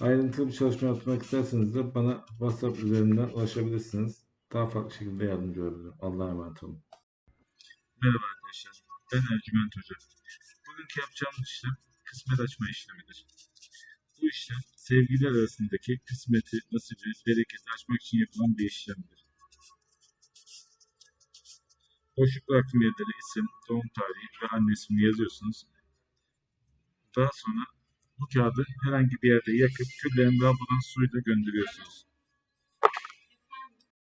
Ayrıntılı bir çalışma yapmak isterseniz de bana WhatsApp üzerinden ulaşabilirsiniz. Daha farklı şekilde yardımcı olabilirim. Allah'a emanet olun. Merhaba arkadaşlar. Ben Ercüment Hoca. Bugünkü yapacağımız işlem kısmet açma işlemidir. Bu işlem sevgililer arasındaki kısmeti, nasibi, bereketi açmak için yapılan bir işlemdir. Boşluk bıraktığım yerlere isim, doğum tarihi ve anne ismini yazıyorsunuz. Daha sonra bu kağıdı herhangi bir yerde yakıp küllerini lavabodan suyla gönderiyorsunuz.